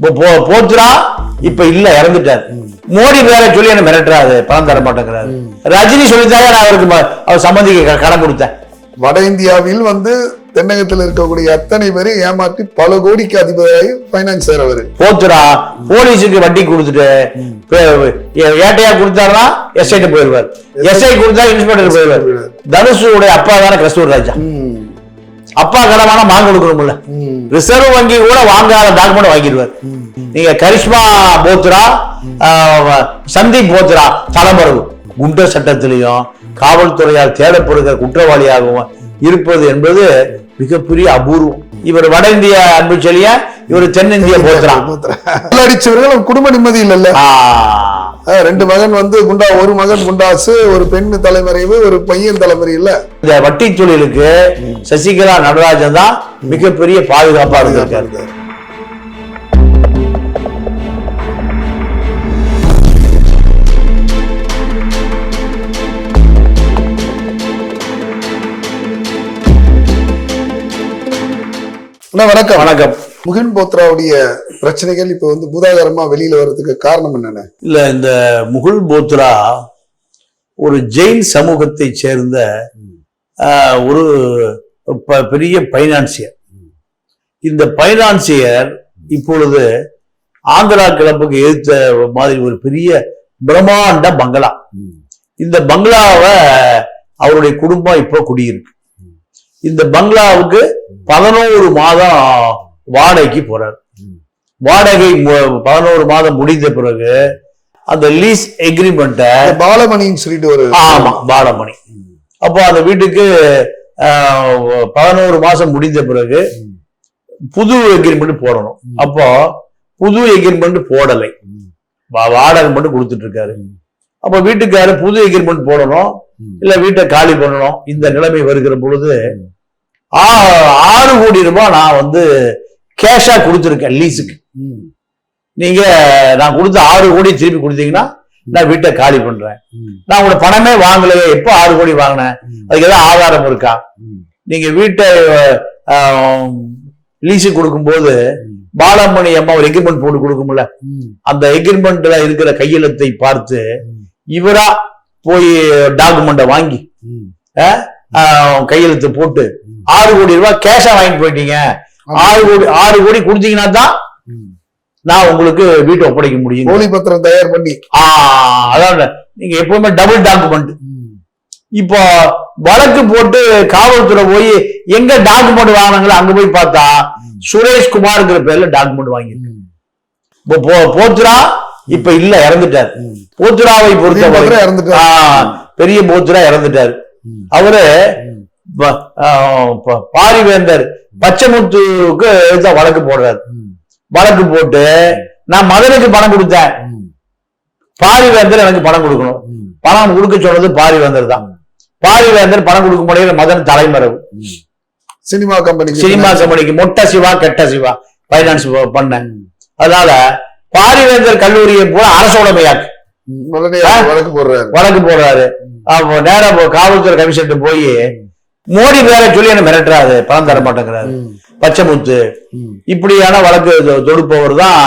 இப்போ போ- போத்துரா இப்ப இல்ல இறந்துட்டார். மோடி பேரை சொல்லி என்ன மிரட்டுறாரு பணம் தர மாட்டேங்கிறாரு. ரஜினி சொல்லித்தாங்க நான் அவருக்கு அவர் சம்பந்திக்கு கடன் கொடுத்தேன். வட இந்தியாவில் வந்து தென்னகத்தில் இருக்கக்கூடிய அத்தனை பேரை ஏமாற்றி பல கோடிக்கு அதிபராகி ஃபைனான்ஸ் செய்றவர் போத்துரா போலீஸுக்கு வட்டி கொடுத்துட்டு ஏட்டையா கொடுத்தாருன்னா எஸ்ஐட்டு போயிருவார் எஸ்ஐ கொடுத்தா இன்ஸ்பெக்டர் போயிருவார் தனுஷுடைய அப்பா தானே கஸ்தூர் ராஜா. அப்பா கடமான வாங்க கொடுக்கணும்ல ரிசர்வ் வங்கி கூட வாங்காத டாக்குமெண்ட் வாங்கிடுவார். நீங்க கரிஷ்மா போத்ரா சந்தீப் போத்ரா தலைமறைவு குண்டர் சட்டத்திலையும் காவல்துறையால் தேடப்படுகிற குற்றவாளியாகவும் இருப்பது என்பது மிகப்பெரிய அபூர்வம். இவர் வட இந்திய அன்பு செழியா இவர் தென்னிந்திய போத்ரா. அடிச்சவர்கள் குடும்ப நிம்மதி இல்லைல்ல. ரெண்டு மகன் வந்து குண்டா ஒரு மகன் குண்டாசு ஒரு பெண் தலைமறைவு ஒரு பையன் தலைமறை இல்ல. இந்த வட்டி தொழிலுக்கு சசிகலா நடராஜன் தான் மிகப்பெரிய பாதுகாப்பா இருந்திருக்காரு. வணக்கம். வணக்கம். முகின் போத்ராவுடைய பிரச்சனைகள் இப்போ வந்து பூதாகரமா வெளியில வர்றதுக்கு காரணம் என்னென்ன? இல்ல இந்த முகுல் போத்ரா ஒரு ஜெயின் சமூகத்தை சேர்ந்த ஒரு ப- பெரிய பைனான்சியர். இந்த பைனான்சியர் இப்பொழுது ஆந்திரா கிளப்புக்கு எதிர்த்த மாதிரி ஒரு பெரிய பிரம்மாண்ட பங்களா. இந்த பங்களாவை அவருடைய குடும்பம் இப்போ குடியிருக்கு. இந்த பங்களாவுக்கு பதினோரு மாதம் வாடகைக்கு போறாரு. வாடகை பதினோரு மாதம் முடிந்த பிறகு அந்த லீஸ் எக்ரிமெண்ட்டை பாலமணின்னு சொல்லிட்டு ஒரு ஆமா பாலமணி. அப்போ அந்த வீட்டுக்கு பதினோரு மாசம் முடிந்த பிறகு புது எக்ரிமெண்ட் போடணும். அப்போ புது எக்ரிமெண்ட் போடலை. வாடகை மட்டும் கொடுத்துட்டு இருக்காரு அப்ப வீட்டுக்காரு புது எக்ரிமெண்ட் போடணும். இல்ல வீட்டை காலி பண்ணணும். இந்த நிலைமை வருகிற பொழுது ஆறு கோடி ரூபாய் நான் வந்து கேஷா கொடுத்துருக்கேன் லீஸுக்கு நீங்க நான் கொடுத்த ஆறு கோடி திருப்பி கொடுத்தீங்கன்னா நான் வீட்டை காலி பண்றேன். நான் உங்களோட பணமே வாங்கலையே எப்போ ஆறு கோடி வாங்கினேன்? அதுக்கு ஏதாவது ஆதாரம் இருக்கா? நீங்க வீட்டை லீஸுக்கு கொடுக்கும்போது பாலமணி அம்மா ஒரு எக்ரிமெண்ட் போட்டு கொடுக்கும்ல? அந்த எக்ரிமெண்ட்ல இருக்கிற கையெழுத்தை பார்த்து இவரா போய் டாக்குமெண்ட்டை வாங்கி கையெழுத்து போட்டு ஆறு கோடி ரூபாய் கேஷா வாங்கிட்டு போயிட்டீங்க. ஆறு கோடி ஆறு கோடி கொடுத்தீங்கன்னா தான் நான் உங்களுக்கு வீட்டை ஒப்படைக்க முடியும். போலி பத்திரம் தயார் பண்ணி. அதாவது நீங்க எப்பவுமே டபுள் டாக்குமெண்ட் இப்போ வழக்கு போட்டு காவல்துறை போய் எங்க டாக்குமெண்ட் வாங்கினாங்களோ அங்க போய் பார்த்தா சுரேஷ் குமார்ங்கிற பேர்ல டாக்குமெண்ட் வாங்கியிருக்கு. இப்போ போ- போத்துரா இப்ப இல்ல இறந்துட்டார். போத்துராவை பொறுத்த முகின் போத்ரா இறந்துட்டாரு. பெரிய அவரு பாரிவேந்தர் பச்சைமுத்துக்கு எதிர்த்தா வழக்கு போடுறாரு. வழக்கு போட்டு நான் மதனுக்கு பணம் கொடுத்தேன். பாரிவேந்தர் எனக்கு பணம் கொடுக்கணும். பணம் கொடுக்க சொன்னது பாரிவேந்தர் தான். பாரிவேந்தர் பணம் கொடுக்க முடியல மதன் தலைமறைவு. சினிமா கம்பெனி சினிமா கம்பெனிக்கு மொட்டை சிவா கெட்ட சிவா பைனான்ஸ் பண்ணேன். அதனால பாரிவேந்தர் கல்லூரியை போல அரசோடமையாக்கு? வழக்கு போடுறாரு. வழக்கு போடுறாரு. அப்போ நேரா போ- காவல்துறை கமிஷன் போய் மோடி பேரை சொல்லி என்ன மிரட்டுறாரு பணம் தர மாட்டேங்கிறாரு. பச்சைமுத்து இப்படியான வழக்கு தொடுப்பவர் தான்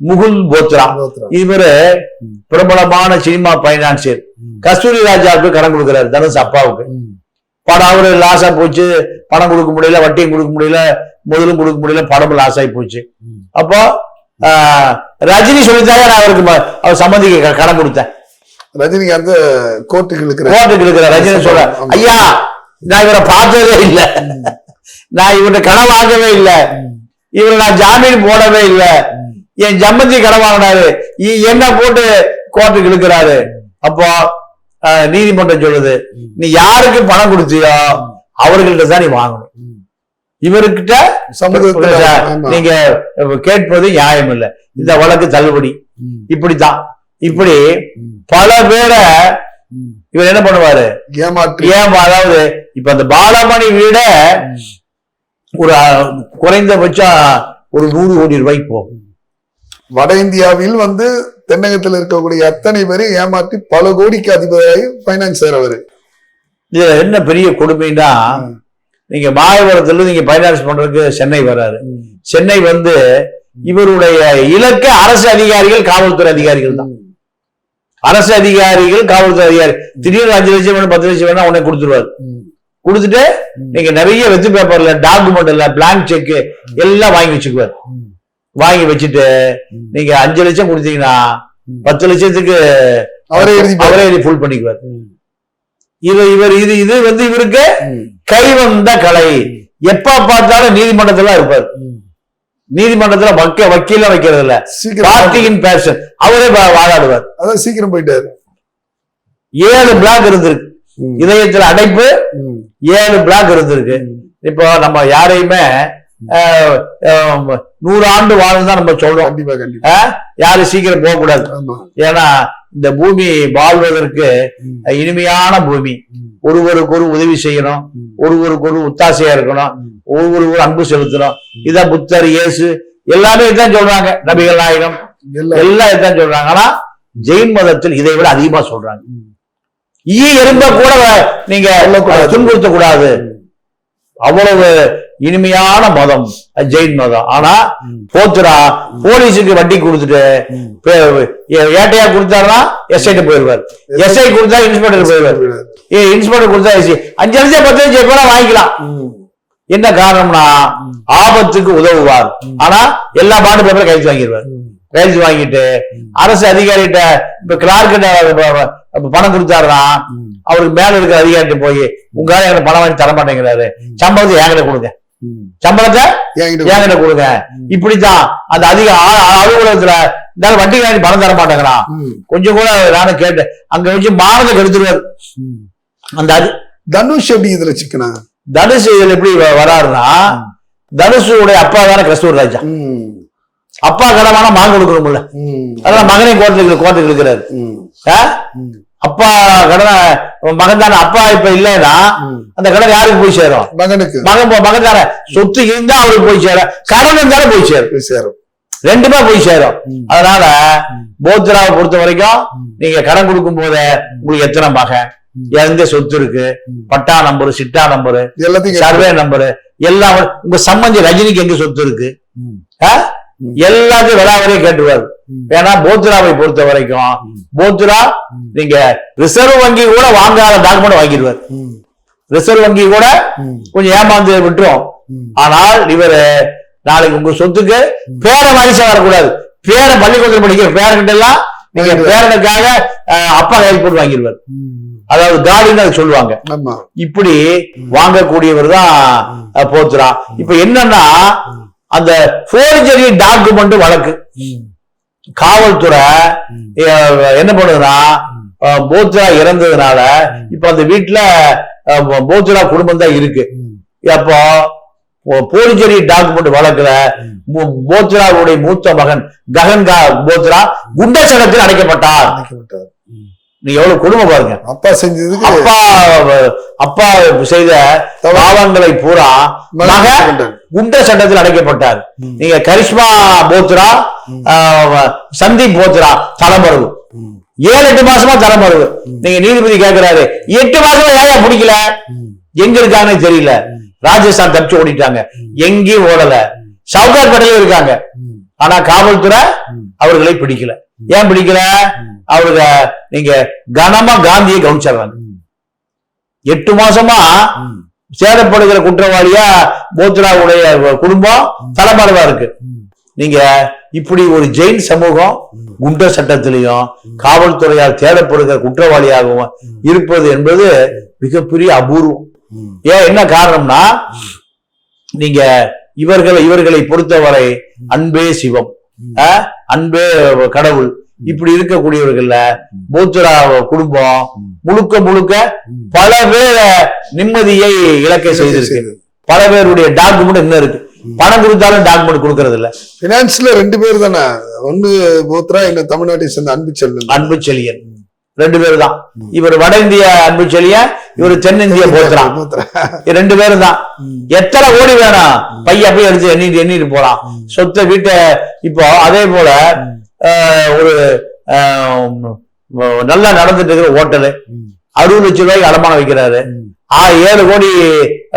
முகுல் போத்ரா. இவரு பிரபலமான சினிமா பைனான்சியர். கஸ்தூரி ராஜாவுக்கு கடன் கொடுக்கிறாரு தனுஷ் அப்பாவுக்கு. படம் அவரு லாஸா போச்சு பணம் கொடுக்க முடியல வட்டியும் கொடுக்க முடியல முதலும் கொடுக்க முடியல படமும் லாஸ் ஆகி போச்சு அப்போ ஆஹ், ரஜினி சொல்லித்தாங்க நான் அவருக்கு அவர் சம்மந்திக்கு கடன் கொடுத்தேன். ரஜினிகாந்த் கோர்ட்டுக்கு இருக்கிற கோர்ட்டுக்கு இருக்கிற ரஜினி சொல்ற. ஐயா நான் இவரை பார்த்ததே இல்ல. நான் இவர்கிட்ட கடன் வாங்கவே இல்ல. இவரை நான் ஜாமீன் போடவே இல்ல. என் ஜம்மந்தி கடன் வாங்கினாரு. என்ன போட்டு கோர்ட்டுக்கு இழுக்கிறாரு? அப்போ நீதிமன்றம் சொல்லுது நீ யாருக்கு பணம் கொடுத்தியோ அவர்கள்ட்ட தான் நீ வாங்கணும். இவர்கிட்ட. நீங்க கேட்பது நியாயம் இல்ல. இந்த வழக்கு தள்ளுபடி. இப்படித்தான் இப்படி பல பேரை இவர் என்ன பண்ணுவாரு? ஏமாற்றி. ஏன் அதாவது இப்ப அந்த பாலமணி வீட ஒரு குறைந்தபட்சம் ஒரு நூறு கோடி ரூபாய்க்கு போகும். வட இந்தியாவில் வந்து தென்னகத்தில் இருக்கக்கூடிய அத்தனை பேரையும் ஏமாற்றி பல கோடிக்கு அதிபராகி ஃபைனான்ஸ் செய்றவர் இதுல என்ன பெரிய கொடுமைன்னா நீங்க மாயவரத்துல நீங்க பைனான்ஸ் பண்றதுக்கு சென்னை வராரு. சென்னை வந்து இவருடைய இலக்கு அரசு அதிகாரிகள் காவல்துறை அதிகாரிகள் தான். அரசு அதிகாரிகள் காவல்துறை அதிகாரி திடீர்னு அஞ்சு லட்சம் வேணும் பத்து லட்சம் வேணும் உடனே கொடுத்துருவாரு. கொடுத்துட்டு நீங்க நிறைய வெத்து பேப்பர்ல டாக்குமெண்ட் இல்ல பிளாங்க் செக் எல்லாம் வாங்கி வச்சுக்குவார். வாங்கி வச்சுட்டு நீங்க அஞ்சு லட்சம் கொடுத்தீங்கன்னா பத்து லட்சத்துக்கு அவரே அவரே ஃபுல் பண்ணிக்குவார். இது இவர் இது இது வந்து இவருக்கு கை வந்த கலை. எப்ப பார்த்தாலும் நீதிமன்றத்துல இருப்பார். நீதிமன்றத்துல வக்க வக்கீல வைக்கிறது இல்ல. பார்ட்டியின் பேஷன் அவரே வாதாடுவார். அதான் சீக்கிரம் போயிட்டாரு. ஏழு பிளாக் இருந்திருக்கு. இதயத்துல அடைப்பு. ஏழு பிளாக் இருந்திருக்கு. இப்போ நம்ம யாரையுமே நூறு ஆண்டு வாழ்ந்தா நம்ம சொல்றோம். யாரும் சீக்கிரம் போக கூடாது ஏன்னா இந்த பூமி வாழ்வதற்கு. இனிமையான பூமி. ஒருவருக்கு ஒரு உதவி செய்யணும். ஒருவருக்கு ஒரு ஒத்தாசையா இருக்கணும் ம். ஒருவருக்கு ஒரு அன்பு செலுத்தணும் இதான் புத்தர் இயேசு எல்லாமே இதான் சொல்றாங்க நபிகள் நாயகம் எல்லாம் இதான் சொல்றாங்க ஆனா ஜெயின் மதத்தில் இதை விட அதிகமா சொல்றாங்க. ஈ எறும்ப கூட நீங்க. துன்புறுத்த கூடாது அவ்வளவு இனிமையான மதம். ஜெயின் மதம். ஆனா. போத்துரா போலீஸுக்கு வட்டி கொடுத்துட்டு ஏட்டையா கொடுத்தாருன்னா எஸ்ஐட்டு போயிருவார் எஸ்ஐ கொடுத்தா இன்ஸ்பெக்டர் போயிருவார் ஏ இன்ஸ்பெக்டர் கொடுத்தா எஸ்ஐ அஞ்சு லட்சம் பத்து லட்சம் கூட வாங்கிக்கலாம். என்ன காரணம்னா ஆபத்துக்கு உதவுவார். ஆனா எல்லா பாண்டு பேப்பரும் கைது வாங்கிடுவார். கைது வாங்கிட்டு அரசு அதிகாரிகிட்ட இப்ப கிளார்கிட்ட பணம் கொடுத்தாருன்னா. அவருக்கு மேல இருக்கிற அதிகாரிட்ட போய் உங்களால எனக்கு பணம் வாங்கி தர மாட்டேங்கிறாரு. சம்பளத்தை என்கிட்ட கொடுங்க. சம்பளத்தை என்கிட்ட கொடுங்க. இப்படித்தான் அந்த அதிக அலுவலகத்துல இந்த வட்டி வாங்கி பணம் தர மாட்டேங்கிறான் ம். கொஞ்சம் கூட நானும் கேட்டேன். அங்க வச்சு மானத்தை கெடுத்துருவார். அந்த அது தனுஷ் எப்படி இதுல சிக்கனா? தனுஷ் இதுல எப்படி வராருன்னா தனுஷுடைய அப்பா தானே கிறிஸ்துவர் ராஜா. அப்பா கடமான மகன் கொடுக்கணும்ல. அதனால மகனை கோர்ட்டுக்கு கோர்ட்டுக்கு இருக்கிறாரு. அப்பா கடனை மகன் அப்பா இப்ப இல்லைன்னா. அந்த கடன் யாருக்கு போய் சேரும் மகனுக்கு மகன் போ- மகன் தானே சொத்து இருந்தா அவருக்கு போய் சேரும் கடன் இருந்தாலும் போய் சேரும் சேரும் ரெண்டுமே போய் சேரும். அதனால. போத்ராவை பொறுத்த வரைக்கும். நீங்க கடன் கொடுக்கும் போது உங்களுக்கு எத்தனை மகன். எந்த சொத்து இருக்கு. பட்டா நம்பர் சிட்டா நம்பர் எல்லாத்தையும் சர்வே நம்பர் எல்லாம் உங்க சம்பந்தி ரஜினிக்கு எங்க சொத்து இருக்கு. எல்லாத்தையும் விளாவரே கேட்டுவார். ஏன்னா போத்ராவை பொறுத்த வரைக்கும். போத்ரா. நீங்க ரிசர்வ் வங்கி கூட வாங்காத டாக்குமெண்ட் வாங்கிடுவார். ரிசர்வ் வங்கி கூட. கொஞ்சம் ஏமாந்து விட்டுரும். ஆனால் இவரு நாளைக்கு உங்க சொத்துக்கு பேர வாரிசா வரக்கூடாது பேர பள்ளிக்கூடத்தில் படிக்கிற பேரன்கிட்ட எல்லாம் நீங்க. பேரனுக்காக அப்பா கையில் போட்டு வாங்கிடுவார். அதாவது காடின்னு அதை சொல்லுவாங்க இப்படி வாங்கக்கூடியவர் தான் அஹ், போத்துரா இப்ப என்னன்னா அந்த போர்ஜரி டாக்குமெண்ட் வழக்கு. காவல்துறை என்ன பண்ணுதுன்னா போத்ரா இறந்ததுனால இப்ப அந்த வீட்டுல போத்ரா குடும்பம் தான் இருக்கு. அப்போ போ- போர்ஜரி டாக்குமெண்ட் வழக்குல போத்ராவுடைய மூத்த மகன் ககன் கா- போத்ரா குண்டர் சட்டத்தில் அடைக்கப்பட்டார். நீ எவ்வளவு கொடுமை பாருங்க. அப்பா செஞ்சதுக்கு அப்பா அப்பா செய்த பாவங்களை பூரா மகன். குண்டர் சட்டத்தில் அடைக்கப்பட்டார். நீங்க கரிஷ்மா போத்ரா சந்தீப் போத்ரா தலைமறைவு. ஏழு எட்டு மாசமா தலைமறைவு நீங்க நீதிபதி கேட்கிறாரு எட்டு மாசமா ஏயா பிடிக்கல. எங்க இருக்காங்கன்னு தெரியல. ராஜஸ்தான் தப்பிச்சு ஓடிட்டாங்க. எங்கேயும் ஓடல. சவுகார் படையில இருக்காங்க. ஆனா காவல்துறை. அவர்களை பிடிக்கல. ஏன் பிடிக்கல? ம். அவருக்கு நீங்க கனமா காந்தியை கவனிச்சிடுறாங்க. எட்டு மாசமா. சேதப்படுகிற குற்றவாளியா போத்ராவுடைய குடும்பம் தலைமறைவா இருக்கு. நீங்க இப்படி ஒரு ஜெயின் சமூகம் குண்ட சட்டத்திலையும் காவல்துறையால் தேடப்படுகிற குற்றவாளியாகவும் இருப்பது என்பது மிகப்பெரிய அபூர்வம். ஏன் என்ன காரணம்னா நீங்க இவர்களை இவர்களை பொறுத்தவரை அன்பே சிவம். ஆ? அன்பே கடவுள். இப்படி இருக்கக்கூடியவர்கள்ல போத்துரா குடும்பம் முழுக்க முழுக்க. பல பேர நிம்மதியை இழக்க செய்திருக்கு. பல பேருடைய டாக்குமெண்ட் இன்னும் இருக்கு? பணம் கொடுத்தாலும் டாக்குமெண்ட் கொடுக்கறது இல்ல பினான்ஸ்ல ரெண்டு பேர் தானே? ஒண்ணு போத்ரா இன்னும் தமிழ்நாட்டை சேர்ந்த அன்பு செல்வன். அன்பு செழியன். ரெண்டு பேர் தான். இவர் வட இந்திய அன்பு செழியன் இவர் தென்னிந்திய போத்ரா. ரெண்டு பேரும் தான். எத்தனை கோடி வேணும். பைய போய் எடுத்து எண்ணிட்டு எண்ணிட்டு போலாம். சொத்தை வீட்டை இப்போ அதே போல ஒரு நல்லா நடந்துட்டு இருக்கிற ஹோட்டலு. அறுபது லட்சம் ரூபாய்க்கு அடமானம் வைக்கிறாரு. ஆ ஏழு கோடி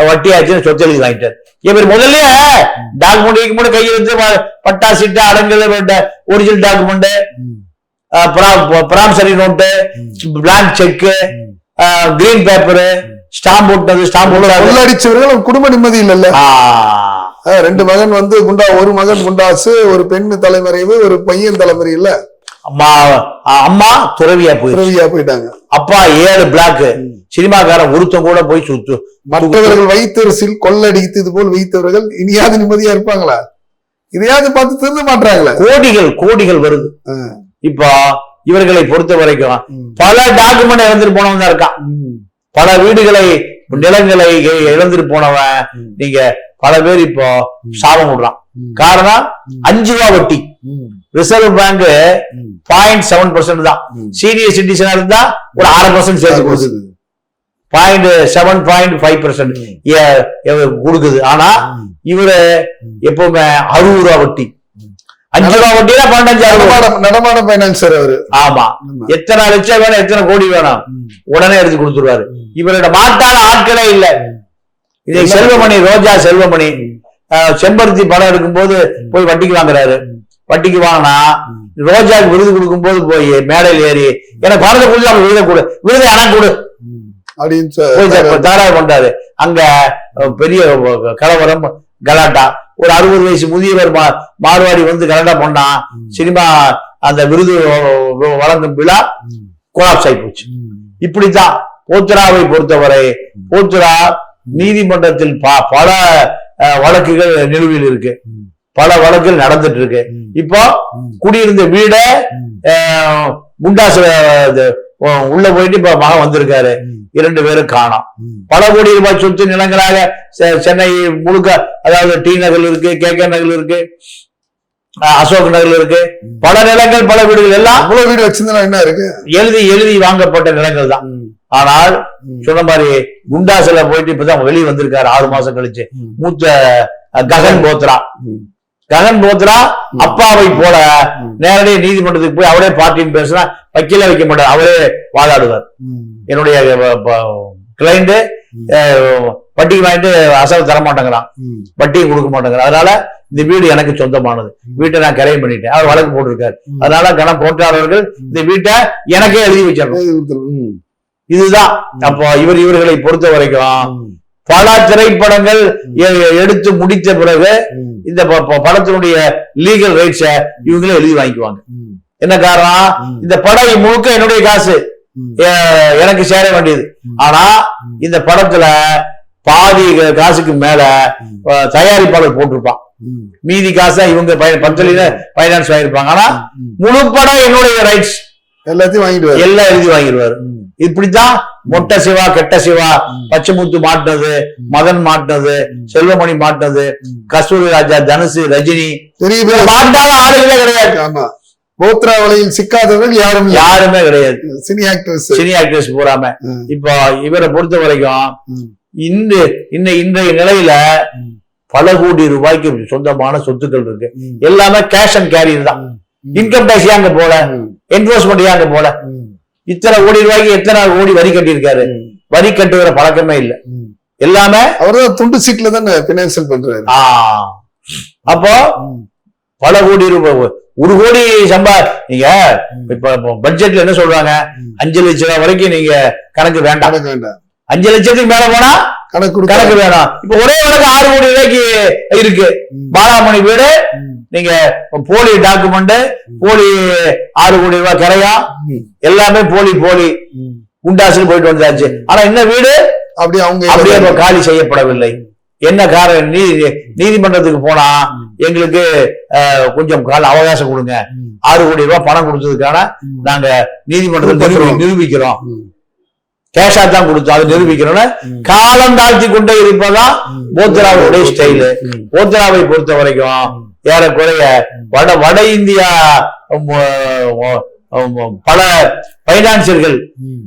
வட்டி ஆச்சுன்னு சொத்து எழுதி வாங்கிட்டார் இவர் முதல்ல டாக்குமெண்ட் வைக்கும் போது கையெழுத்து ப- பட்டா சீட்டு adangal original document promissory note blank cheque green paper stamp போட்டது ஸ்டாம்ப் போட்டது கொள்ளடிச்சவர்கள் குடும்ப நிம்மதி இல்லல்ல. ஆ, ரெண்டு மகன் வந்து குண்டா ஒரு மகன் குண்டாசு ஒரு பெண் தலைமறைவு ஒரு பையன் தலைமறை இல்ல. அம்மா அம்மா துறவியா போயிரு துறவியா போயிட்டாங்க. அப்பா ஏழு பிளாக் சினிமாக்காரன் ஒருத்தன் கூட போய் சுத்து மற்றவர்கள் வைத்தரசில் கொள்ளடித்து இது போல் வைத்தவர்கள் இனியாவது நிம்மதியா இருப்பாங்களா? இதையாவது பார்த்து திருந்த மாட்டாங்களே? கோடிகள் கோடிகள் வருது. இப்போ இவர்களை பொறுத்த வரைக்கும் பல டாக்குமெண்ட் இழந்துட்டு போனவன் தான் இருக்கான். பல வீடுகளை நிலங்களை இழந்துட்டு போனவன் நீங்க பல பேர் இப்போ சாபம் விடுறான் காரணம் அஞ்சு ரூபா வட்டி. Reserve bank point seven percent தான். சீனியர் சிட்டிசனா இருந்தா ஒரு அரை பர்சன்ட் சேர்த்து கொடுக்குது. Point seven point five percent கொடுக்குது. ஆனா இவரு எப்பவுமே அறுபது ரூபா வட்டி. அஞ்சு ரூபா வட்டினா பன்னெண்டாயிரம் நடமாட நடமாட பைனான்சர் அவரு. ஆமா. எத்தனை லட்சம் வேணும் எத்தனை கோடி வேணும்? உடனே எடுத்து கொடுத்துருவாரு. இவரோட மாட்டான ஆட்களே இல்ல. இதை செல்வமணி ரோஜா செல்வமணி. செம்பருத்தி படம் எடுக்கும்போது போய் வட்டிக்கு வாங்குறாரு. வட்டிக்கு வாங்கினா ரோஜாக்கு விருது கொடுக்கும்போது போய் மேடையில் ஏறி எனக்கு பணத்தை கொடுத்து அவங்க விருதை கொடு. விருதை எனக்கு கொடு. அப்படின்னு போய் சொ- த- தகராறு பண்றாரு அங்க பெரிய கலவரம் கலாட்டா. ஒரு அறுபது வயசு முதியவர் மார்வாடி வந்து கலாட்டா பண்ணா சினிமா அந்த விருது வழங்கும் விழா கொலாப்ஸ் ஆகி போச்சு. இப்படித்தான் போத்துராவை பொறுத்தவரை போத்துரா நீதிமன்றத்தில் ப- பல வழக்குகள் நிலுவையில் இருக்கு. பல வழக்குகள் நடந்துட்டு இருக்கு. இப்போ குடியிருந்த வீட குண்டாசு உள்ள போயிட்டு இப்ப மகன் வந்திருக்காரு. இரண்டு பேரும் காணோம். பல கோடி ரூபாய் சொத்து நிலங்களாக சென்னை முழுக்க அதாவது டி நகர் இருக்கு கே கே நகர் இருக்கு அசோக் நகர் இருக்கு. பல நிலங்கள் பல வீடுகள் எல்லாம் வீடு வச்சிருந்தா என்ன இருக்கு? எழுதி எழுதி வாங்கப்பட்ட நிலங்கள் தான். ஆனால் சொன்ன மாதிரி குண்டாசுல போயிட்டு இப்பதான் வெளியே வந்திருக்காரு. ஆறு மாசம் கழிச்சு. மூத்த ககன் போத்ரா. ககன் போத்ரா அப்பாவை போல நேரடியாக நீதிமன்றத்துக்கு போய் அவரே பார்ட்டின்னு பேசினா வக்கீல வைக்க மாட்டார். அவரே வாதாடுவார். என்னுடைய கிளைண்ட் வட்டிக்கு வாங்கிட்டு அசல் தர மாட்டேங்கிறான். வட்டியும் கொடுக்க மாட்டேங்கிறான். அதனால இந்த வீடு எனக்கு சொந்தமானது. வீட்டை நான் கரையம் பண்ணிட்டேன். அவர் வழக்கு போட்டிருக்காரு. அதனால கணம் போட்டாளர்கள் இந்த வீட்டை எனக்கே எழுதி வச்சிடணும். இதுதான். அப்போ இவர் இவர்களை பொறுத்த வரைக்கும் பல திரைப்படங்கள் எடுத்து முடித்த பிறகு இந்த படத்தினுடைய லீகல் ரைட்ஸ இவங்களே எழுதி வாங்கிக்குவாங்க. என்ன காரணம்? இந்த படம் முழுக்க என்னுடைய காசு. எனக்கு சேர வேண்டியது. ஆனா இந்த படத்துல பாதி காசுக்கு மேல தயாரிப்பாளர் போட்டிருப்பான். மீதி காசை இவங்க பஞ்சலில பைனான்ஸ் வாங்கியிருப்பாங்க. ஆனா முழு படம் என்னுடைய ரைட்ஸ் எல்லாத்தையும் வாங்கிட்டு வர எல்லாம் எழுதி வாங்கிடுவாரு இப்படித்தான் மொட்டை சிவா கெட்ட சிவா பச்சைமுத்து மாட்டினது மதன் மாட்டினது செல்வமணி மாட்டினது கஸ்தூரி ராஜா தனுசு ரஜினி. மாட்டாத ஆளுகளே கிடையாது. போத்ரா வலையில் சிக்காதவர்கள் யாரும். யாருமே கிடையாது. சினி ஆக்டர்ஸ் சினி ஆக்டர்ஸ் பூராம. இப்போ இவரை பொறுத்த வரைக்கும். இந்த இந்த இன்றைய நிலையில பல கோடி ரூபாய்க்கு சொந்தமான சொத்துக்கள் இருக்கு. எல்லாமே கேஷ் அண்ட் கேரியர் தான். இன்கம் டேக்ஸ் அங்க போல? என்போர்ஸ்மெண்ட் அங்க போல? இத்தனை கோடி ரூபாய்க்கு எத்தனை கோடி வரி கட்டியிருக்காரு? வரி கட்டுகிற பழக்கமே இல்ல. எல்லாமே அவர்தான் துண்டு சீட்ல தானே பினான்சியல் பண்றாரு. அப்போ பல கோடி ரூபாய் ஒரு கோடி சம்பா நீங்க இப்ப பட்ஜெட்ல என்ன சொல்றாங்க? அஞ்சு லட்சம் ரூபாய் வரைக்கும் நீங்க கணக்கு வேண்டாம். கணக்கு வேண்டாம். அஞ்சு லட்சத்துக்கு மேல போனா கணக்கு கணக்கு வேணாம். இப்ப ஒரே வழக்கு ஆறு கோடி ரூபாய்க்கு இருக்கு. பாலாமணி வீடு நீங்க போலி டாக்குமெண்ட் போலி ஆறு கோடி ரூபாய் கரையா? எல்லாமே போலி போலி. குண்டாசுக்கு போயிட்டு வந்தாச்சு ஆனா இந்த வீடு? அப்படி அவங்க அப்படியே காலி செய்யப்படவில்லை. என்ன காரணம்? நீதி நீதிமன்றத்துக்கு போனா எங்களுக்கு கொஞ்சம் கால அவகாசம் கொடுங்க. ஆறு கோடி ரூபாய் பணம் கொடுத்ததுக்கான நாங்க நீதிமன்றத்தில் நிரூபி- நிரூபிக்கிறோம். கேஷா தான் கொடுத்தோம். அதை நிரூபிக்கிறோம்னு காலம் தாழ்த்தி கொண்டே இருப்பதா போத்ராவுடைய ஸ்டைலு. போத்ராவை பொறுத்த வரைக்கும் ஏறக்குறைய வட வட இந்தியா பல பைனான்சியர்கள்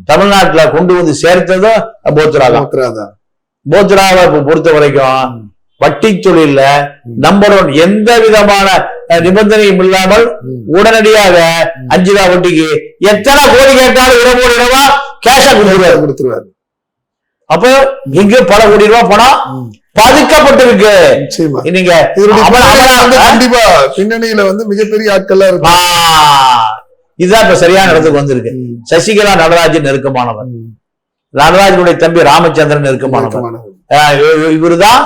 தமிழ்நாட்டுல கொண்டு வந்து சேர்த்ததும் போத்ரா தான் போத்ராவை பொறுத்த வரைக்கும் வட்டி தொழில்ல நம்பர் ஒன் எந்த விதமான நிபந்தனையும் இல்லாமல் உடனடியாக அஞ்சு ரூபா வட்டிக்கு எத்தனை கோடி கேட்டாலும் இரவா கேஷா கொடுத்துருவாரு. கொடுத்துருவாரு. அப்ப இங்க பல கோடி ரூபாய் பணம். பதுக்கப்பட்டிருக்கு நீங்க? கண்டிப்பா பின்னணியில வந்து மிகப்பெரிய ஆட்கள்லாம் ஆ, இருக்கும் இதுதான் இப்ப சரியான இடத்துக்கு வந்திருக்கு. சசிகலா நடராஜன் நெருக்கமானவர். நடராஜனுடைய தம்பி ராமச்சந்திரன் நெருக்கமானவர் இவருதான்.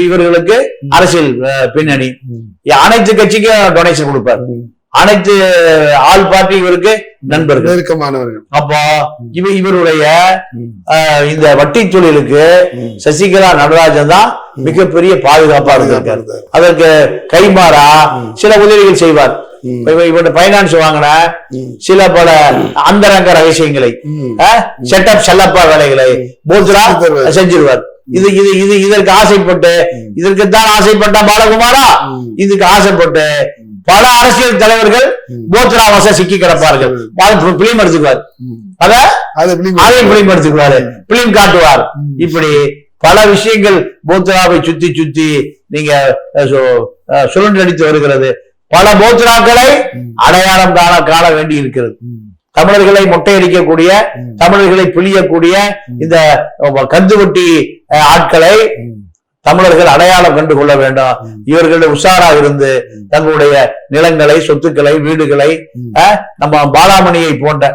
இவர்களுக்கு அரசியல் பின்னணி. அனைத்து கட்சிக்கும் டொனேஷன் கொடுப்பார். அனைத்து ஆள் பார்ட்டி இவருக்கு நண்பர்கள் நெருக்கமானவர்கள் அப்போ இவ இவருடைய இந்த வட்டி தொழிலுக்கு. சசிகலா நடராஜன் தான் மிகப்பெரிய பாதுகாப்பா இருந்திருக்காரு இருந்தார். அதற்கு கைமாறா சில உதவிகள் செய்வார் இவன் பைனான்ஸ் வாங்கின. சில பல அந்தரங்க ரகசியங்களை. செட்டப் செல்லப்பா வேலைகளை போத்ரா. செஞ்சிருவார் இது இது இது இதற்கு ஆசைப்பட்டு ம். இதற்குத்தான் ஆசைப்பட்ட பாலகுமாரா. இதுக்கு ஆசைப்பட்டு பல அரசியல் தலைவர்கள் ம். போத்ரா வச சிக்கி கிடப்பார்கள் பிலிம் எடுத்துக்குவார். அத அதையும் பிலிம் எடுத்துக்குவாரு பிலிம் காட்டுவார். இப்படி பல விஷயங்கள் போத்ராவை சுத்தி சுத்தி நீங்க அஹ், சு- அஹ், சுழன்றடித்து வருகிறது பல போத்ராக்களை. அடையாளம் காண காண வேண்டி இருக்கிறது. தமிழர்களை மொட்டையடிக்கக்கூடிய. தமிழர்களை பிழியக்கூடிய இந்த கந்துவட்டி ஆட்களை. தமிழர்கள் அடையாளம் கண்டு கொள்ள வேண்டும். இவர்கள் உஷாரா இருந்து. தங்களுடைய நிலங்களை சொத்துக்களை வீடுகளை நம்ம பாலாமணியை போன்ற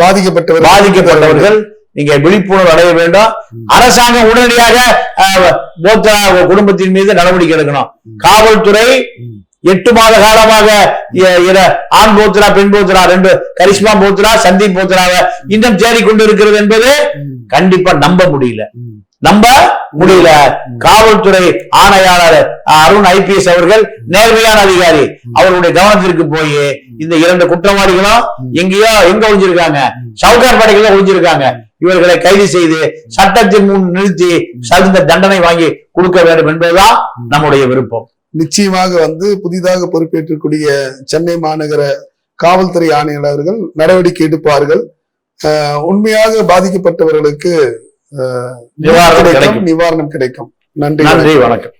பாதிக்கப்பட்டவர் பாதிக்கப்பட்டவர்கள் நீங்க விழிப்புணர்வு அடைய வேண்டும். அரசாங்கம் உடனடியாக போத்தா குடும்பத்தின் மீது நடவடிக்கை எடுக்கணும். காவல்துறை. எட்டு மாத காலமாக ஆண் போத்ரா பெண் போத்ரா ரெண்டு கரிஷ்மா போத்ரா சந்தீப் போத்ராவை இன்னும் தேடிக் கொண்டு இருக்கிறது என்பது. கண்டிப்பா நம்ப முடியல. நம்ப முடியல. காவல்துறை ஆணையாளர் அருண் ஐபிஎஸ் அவர்கள் நேர்மையான அதிகாரி. அவர்களுடைய கவனத்திற்கு போய் இந்த இரண்டு குற்றவாளிகளும் எங்கேயோ எங்க ஒழிஞ்சிருக்காங்க சவுகார் படைகள் ஒழிஞ்சிருக்காங்க இவர்களை கைது செய்து சட்டத்தின் முன் நிறுத்தி தகுந்த தண்டனை வாங்கி கொடுக்க வேண்டும் என்பதுதான் நம்முடைய விருப்பம். நிச்சயமாக வந்து புதிதாக பொறுப்பேற்றக்கூடிய சென்னை மாநகர காவல்துறை ஆணையாளர்கள் நடவடிக்கை எடுப்பார்கள். உண்மையாக பாதிக்கப்பட்டவர்களுக்கு நிவாரணம் கிடைக்கும். நிவாரணம் கிடைக்கும். நன்றி நன்றி வணக்கம்.